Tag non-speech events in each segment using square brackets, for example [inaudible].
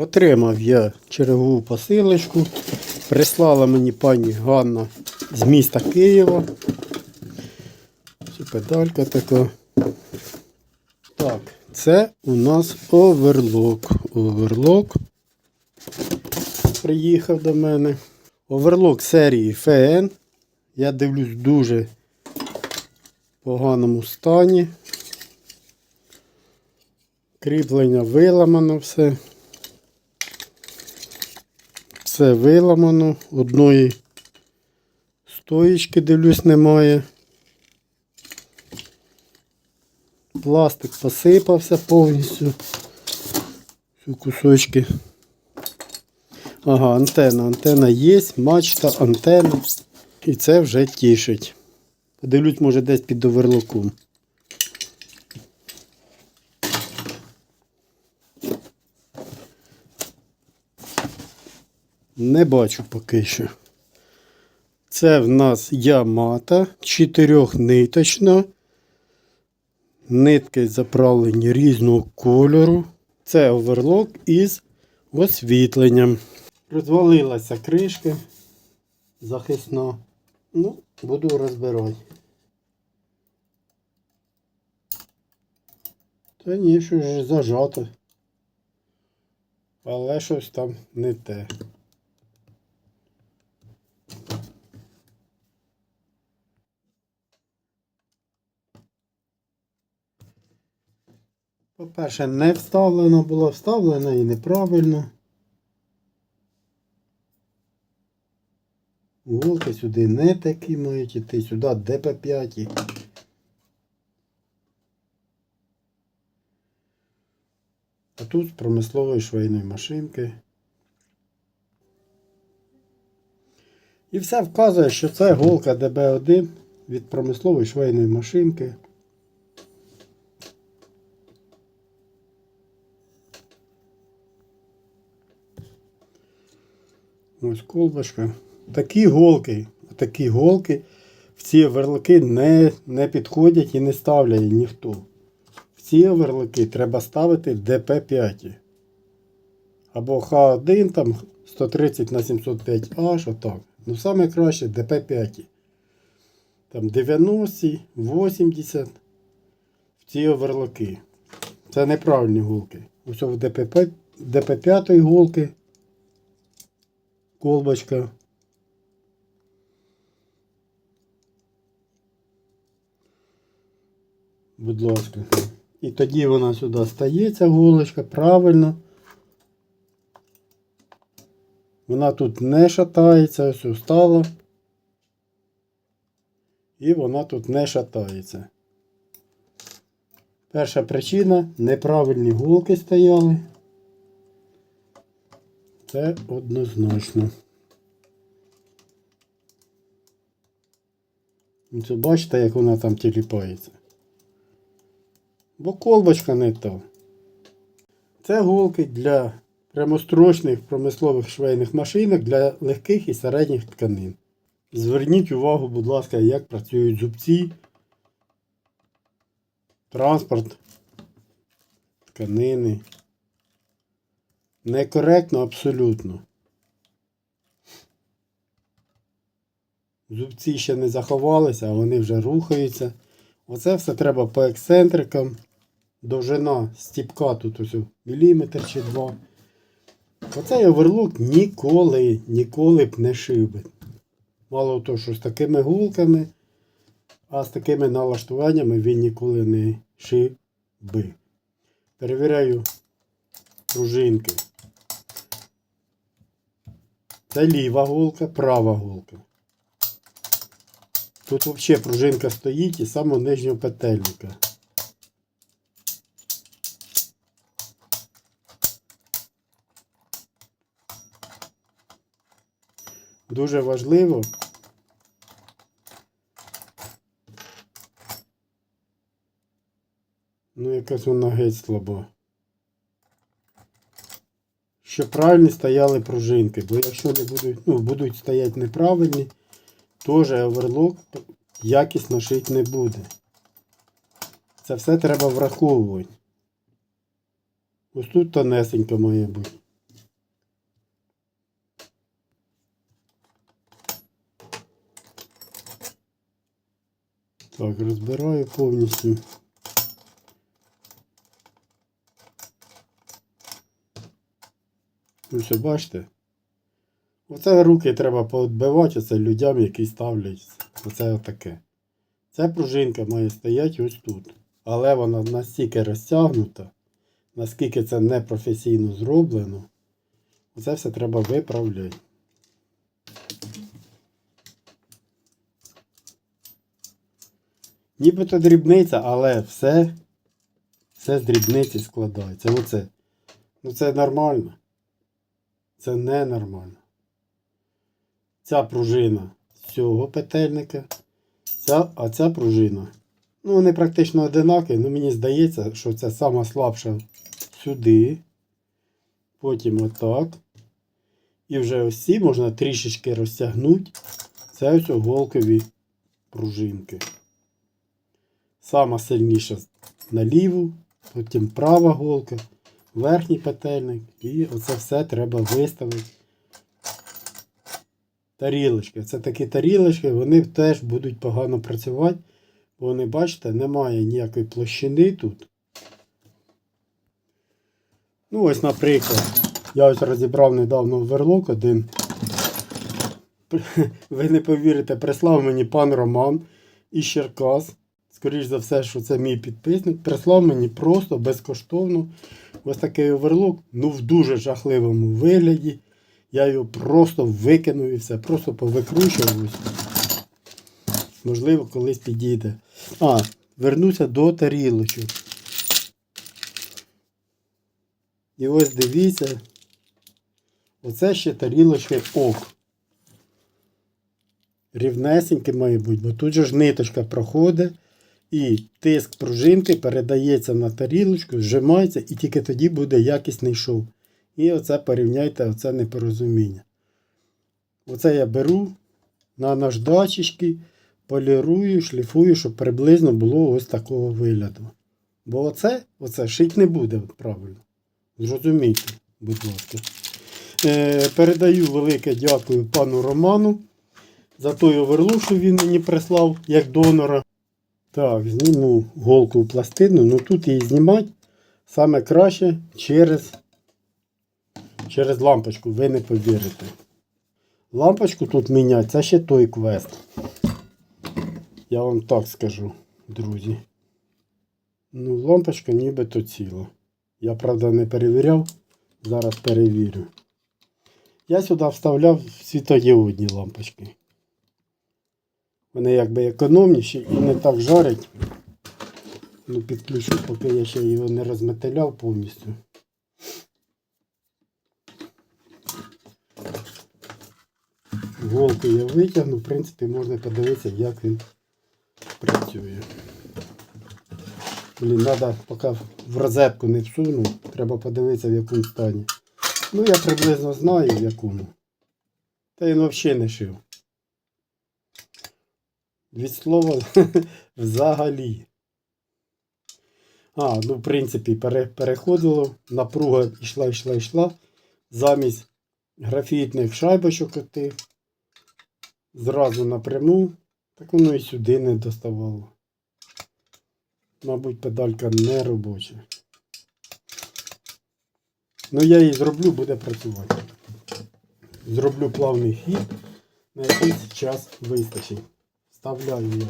Отримав я чергову посилочку. Прислала мені пані Ганна з міста Києва. Це педалька така. Так, це у нас оверлок. Оверлок приїхав до мене. Оверлок серії ФН. Я дивлюсь в дуже поганому стані. Кріплення виламано все. Все виламано. Одної стоїчки, дивлюсь, немає. Пластик посипався повністю. Кусочки. Ага, антенна. Антенна є, мачта, антенна. І це вже тішить. Подивлюсь, може десь під оверлоком. Не бачу поки що. Це в нас Ямата, чотирьохниточна. Нитки заправлені різного кольору. Це оверлок із освітленням. Розвалилася кришка захисна. Ну, буду розбирати. Та ні, що ж зажато. Але щось там не те. По-перше, не вставлено було, вставлено і неправильно. Голки сюди не такі мають іти, сюди ДП5. А тут з промислової швейної машинки. І все вказує, що це голка ДБ1 від промислової швейної машинки. Ось колбочка. Такі голки, такі голки в ці оверлоки не, не підходять і не ставляє ніхто. В ці оверлоки треба ставити ДП5. Або Х1 там 130 на 705H, отак. Ну саме краще ДП5. Там 90, 80 в ці оверлоки. Це неправильні голки. Ось в ДП, ДП5 голки. Колбочка. Будь ласка. І тоді вона сюди стає, ця голочка, правильно. Вона тут не шатається, ось устала. І вона тут не шатається. Перша причина неправильні голки стояли. Це однозначно. Ну, Це бачите, як вона там тіліпається. Бо колбочка не то. Це голки для прямострочних промислових швейних машинок для легких і середніх тканин. Зверніть увагу, будь ласка, як працюють зубці, транспорт, тканини. Некоректно абсолютно. Зубці ще не заховалися, а вони вже рухаються. Оце все треба по ексцентрикам. Довжина стіпка тут ось міліметр чи два. Оцей оверлок ніколи, ніколи б не шив би. Мало того, що з такими гулками, а з такими налаштуваннями він ніколи не шив би. Перевіряю пружинки. Це ліва голка, права голка. Тут взагалі пружинка стоїть і самого нижнього петельника. Дуже важливо. Ну, якась вона геть слаба щоб правильно стояли пружинки. Бо якщо не будуть ну, будуть стояти неправильні, теж оверлок якісно шити не буде. Це все треба враховувати. Ось тут тонесенько має бути. Так, розбираю повністю. Ну все, бачите? Оце руки треба поотбивати оце людям, які ставлять. Оце отаке. Ця пружинка має стояти ось тут. Але вона настільки розтягнута, наскільки це непрофесійно зроблено, оце все треба виправляти. Нібито дрібниця, але все, все з дрібниці складається. Оце. Ну це нормально. Це ненормально. Ця пружина з цього петельника, ця, а ця пружина. Ну, вони практично одинакові, але мені здається, що це сама слабша сюди. Потім отак. І вже ось ці можна трішечки розтягнути. Це ось голкові пружинки. Сама сильніша на ліву, потім права голка, верхній петельник. І оце все треба виставити. Тарілочки. Це такі тарілочки, вони теж будуть погано працювати. Бо вони, бачите, немає ніякої площини тут. Ну, ось, наприклад, я ось розібрав недавно верлок один. [laughs] Ви не повірите, прислав мені пан Роман із Черкас. Скоріше за все, що це мій підписник. Прислав мені просто безкоштовно ось такий оверлок, ну в дуже жахливому вигляді. Я його просто викинув і все, просто повикручував. Можливо, колись підійде. А, вернуся до тарілочок. І ось дивіться. Оце ще тарілочки ок. Рівнесенькі має бути, бо тут же ж ниточка проходить. І тиск пружинки передається на тарілочку, зжимається, і тільки тоді буде якісний шов. І оце порівняйте оце непорозуміння. Оце я беру на наждачечки, полірую, шліфую, щоб приблизно було ось такого вигляду. Бо оце, оце шить не буде правильно. Зрозумійте, будь ласка. Е, передаю велике дякую пану Роману за той оверлук, що він мені прислав як донора. Так, зніму голку в пластину, ну тут її знімати саме краще через, через лампочку, ви не повірите. Лампочку тут міняти, це ще той квест. Я вам так скажу, друзі. Ну, лампочка нібито ціла. Я, правда, не перевіряв. Зараз перевірю. Я сюди вставляв світодіодні лампочки. Вони якби економніші і не так жарять. Ну, підключу, поки я ще його не розметеляв повністю. Голку я витягну, в принципі, можна подивитися, як він працює. Блін, треба, поки в розетку не всуну, треба подивитися в якому стані. Ну, я приблизно знаю в якому. Та він взагалі не шив. Від слова [laughs] взагалі. А, ну, в принципі, пере, переходило, напруга йшла, йшла, йшла. Замість графітних шайбочок отих. Зразу напряму. Так воно і сюди не доставало. Мабуть, педалька не робоча. Ну, я її зроблю, буде працювати. Зроблю плавний хід, на якийсь час вистачить. Вставляю я.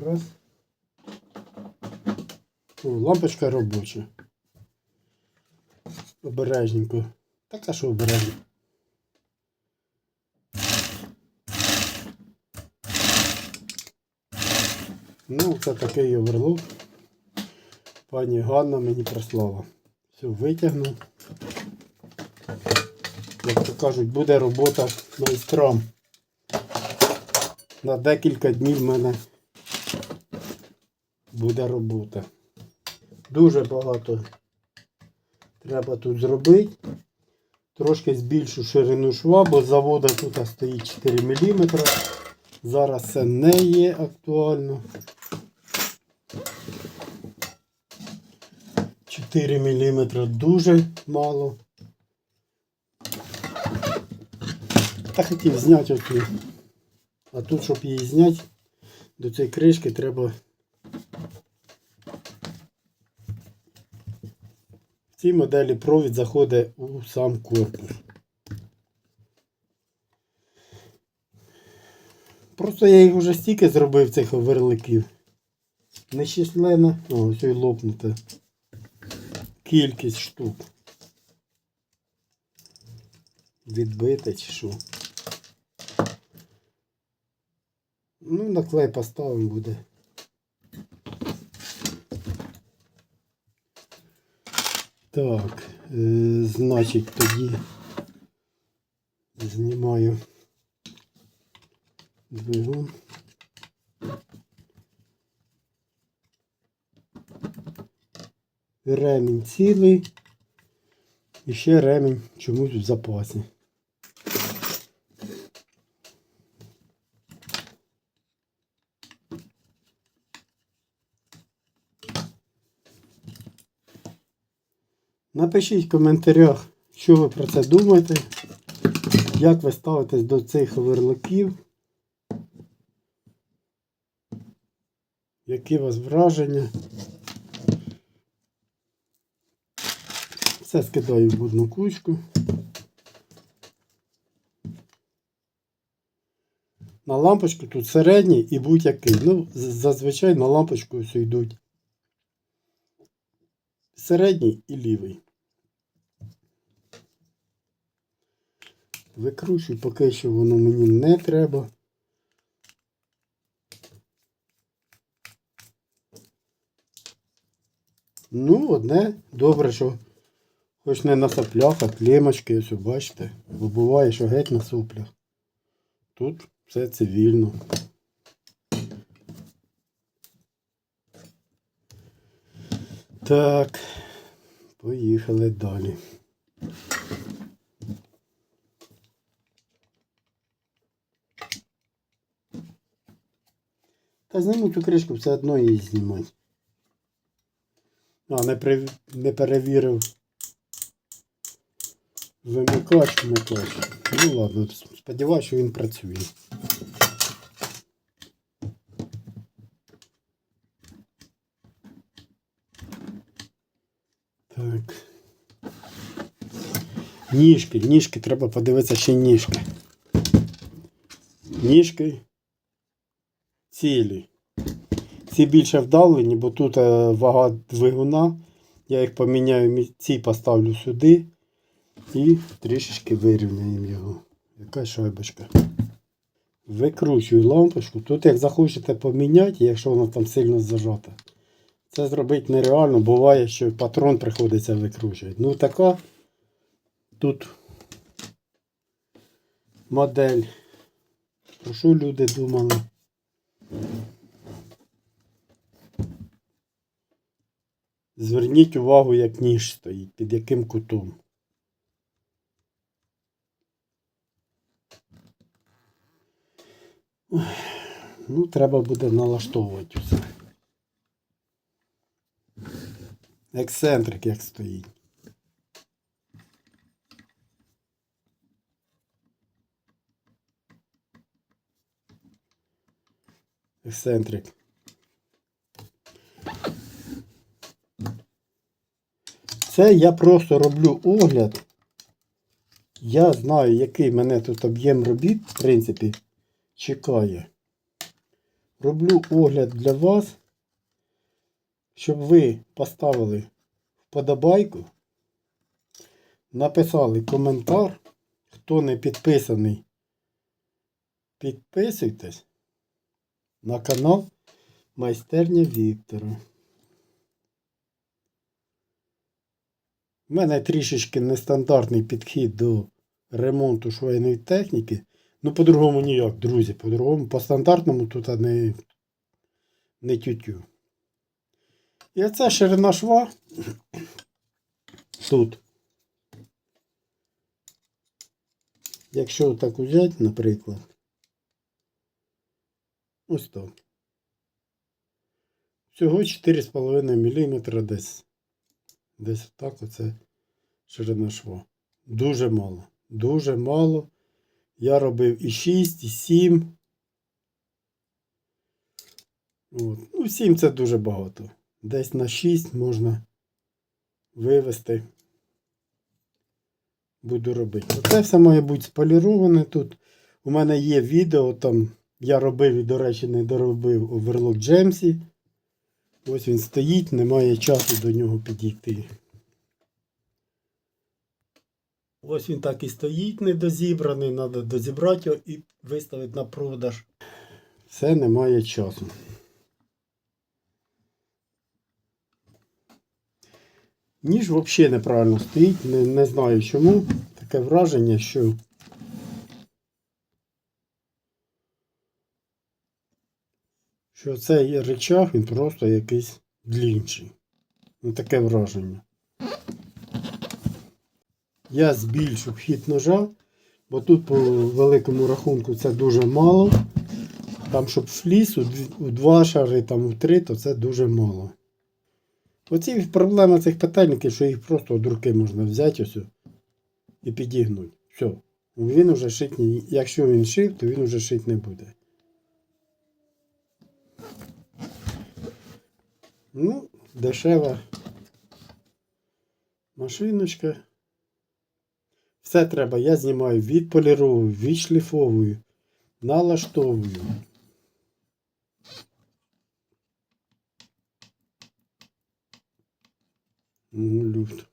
Раз. О, лампочка робоча. Обережненько. Так а що обережно? Ну, це такий оверлок. Пані Ганна мені прислала. Все, витягну. Як то кажуть, буде робота майстрам. На декілька днів в мене буде робота. Дуже багато треба тут зробити. Трошки збільшу ширину шва, бо завода тут стоїть 4 мм. Зараз це не є актуально. 4 мм дуже мало. Та хотів зняти оцю. А тут, щоб її зняти, до цієї кришки треба. В цій моделі провід заходить у сам корпус. Просто я їх вже стільки зробив цих оверликів. Нещислена, ось і лопнута. Кількість штук. Відбите чи що. Ну, на клей поставимо буде. Так, е, значить тоді знімаю двигун. Ремінь цілий. І ще ремінь чомусь в запасі. Напишіть в коментарях, що ви про це думаєте, як ви ставитесь до цих оверлоків. Які у вас враження? Все скидаю в одну кучку. На лампочку тут середній і будь-який. Ну, зазвичай на лампочку йдуть середній і лівий. Викручую, поки що воно мені не треба. Ну, одне добре, що хоч не на соплях, а клемочки, ось бачите. Бо буває, що геть на соплях. Тут все цивільно. Так, поїхали далі. Та зніму цю кришку, все одно її знімати. А, не, при... не перевірив вимикач, вмикач. Ну ладно, сподіваюся, що він працює. Так. Ніжки, ніжки, треба подивитися ще ніжки. Ніжки цілі. Ці більше вдавлені, бо тут е, вага двигуна. Я їх поміняю, ці поставлю сюди і трішечки вирівняємо його. Яка шайбочка. Викручую лампочку. Тут як захочете поміняти, якщо воно там сильно зажата. Це зробити нереально. Буває, що патрон приходиться викручувати. Ну така тут модель. Про що люди думали? Зверніть увагу, як ніж стоїть, під яким кутом. Ну, треба буде налаштовувати усе. Ексцентрик як стоїть. Ексцентрик. Це я просто роблю огляд. Я знаю, який мене тут об'єм робіт, в принципі, чекає. Роблю огляд для вас, щоб ви поставили вподобайку, написали коментар. Хто не підписаний, підписуйтесь на канал Майстерня Віктора. У мене трішечки нестандартний підхід до ремонту швейної техніки. Ну, по-другому ніяк, друзі. По-другому, по стандартному тут не, не тютю. І оця ширина шва [clears throat] тут. Якщо так взяти, наприклад. Ось так. Всього 4,5 мм десь. Десь так оце ширина шва. Дуже мало. Дуже мало. Я робив і 6, і 7. От. Ну, 7 це дуже багато. Десь на 6 можна вивести. Буду робити. Це все має бути споліроване тут. У мене є відео там. Я робив і, до речі, не доробив оверлок Джемсі. Ось він стоїть, немає часу до нього підійти. Ось він так і стоїть недозібраний, треба дозібрати його і виставити на продаж. Все немає часу. Ніж взагалі неправильно стоїть, не, не знаю чому. Таке враження, що що цей речах він просто якийсь длінший. Ну, таке враження. Я збільшу хід ножа, бо тут по великому рахунку це дуже мало. Там, щоб фліс у, два шари, там у три, то це дуже мало. Оці проблема цих петельників, що їх просто від руки можна взяти ось і підігнути. Все. Він уже шить, якщо він шив, то він уже шить не буде. Ну, дешева машиночка. Все треба. Я знімаю, відполіровую, відшліфовую, налаштовую. Ну, люфт.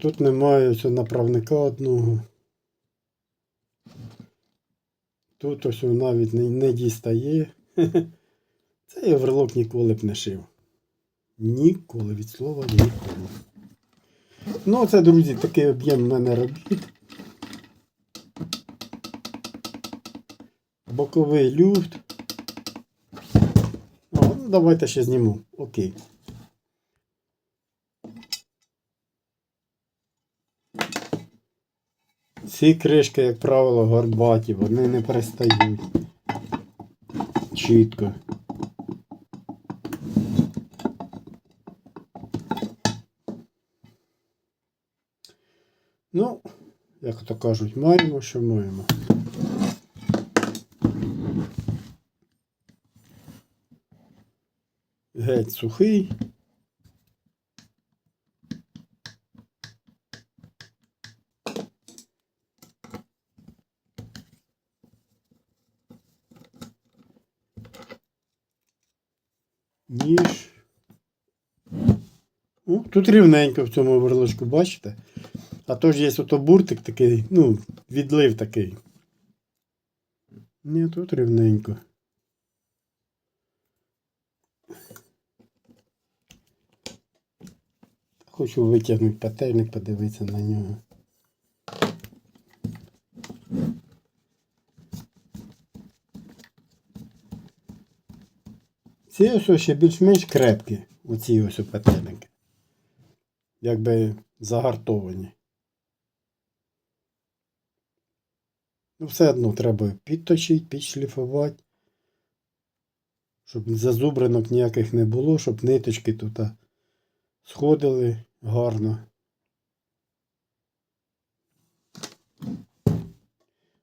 Тут немає направника одного. Тут ось навіть не, дістає. [laughs] Цей оверлок ніколи б не шив. Ніколи від слова ніколи. Ну, це, друзі, такий об'єм в мене робіт. Боковий люфт. О, ну, давайте ще зніму. Окей. Ці кришки, як правило, горбаті, вони не перестають. Чітко. Ну, як то кажуть, маємо, що маємо. Геть сухий. Ніж. О, тут рівненько в цьому верлочку, бачите? А то ж є ото буртик такий, ну, відлив такий. Ні, тут рівненько. Хочу витягнути петельник, подивитися на нього. Ці ось ще більш-менш крепкі, оці ось петельники. Якби загартовані. Ну, все одно треба підточити, підшліфувати. Щоб зазубринок ніяких не було, щоб ниточки тут сходили гарно.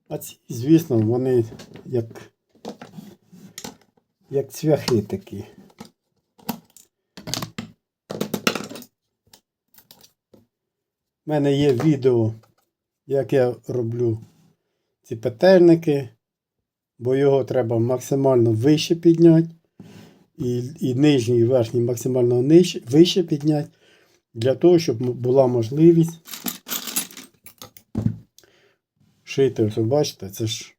А ці, звісно, вони як, як цвяхи такі. У мене є відео, як я роблю ці петельники, бо його треба максимально вище підняти. І, і нижній і верхній максимально нижче, вище підняти, для того, щоб була можливість шити. Ось бачите, це ж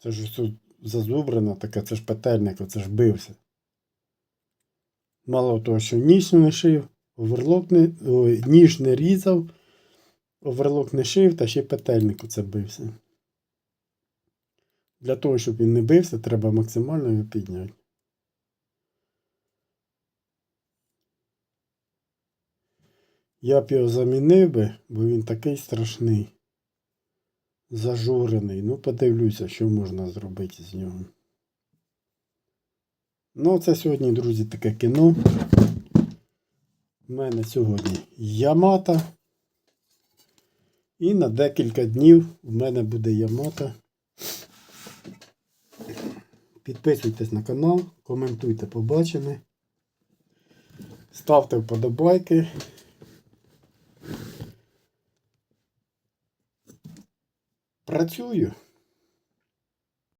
це ж тут зазубрено таке, це ж петельник, це ж бився. Мало того, що ніж не шив, оверлок не, ой, ніж не різав, оверлок не шив, та ще петельник оце бився. Для того, щоб він не бився, треба максимально його підняти. Я б його замінив би, бо він такий страшний. Зажурений. Ну, подивлюся, що можна зробити з нього. Ну, це сьогодні, друзі, таке кіно. У мене сьогодні Ямата. І на декілька днів в мене буде Ямато. Підписуйтесь на канал, коментуйте побачене. Ставте вподобайки. Працюю.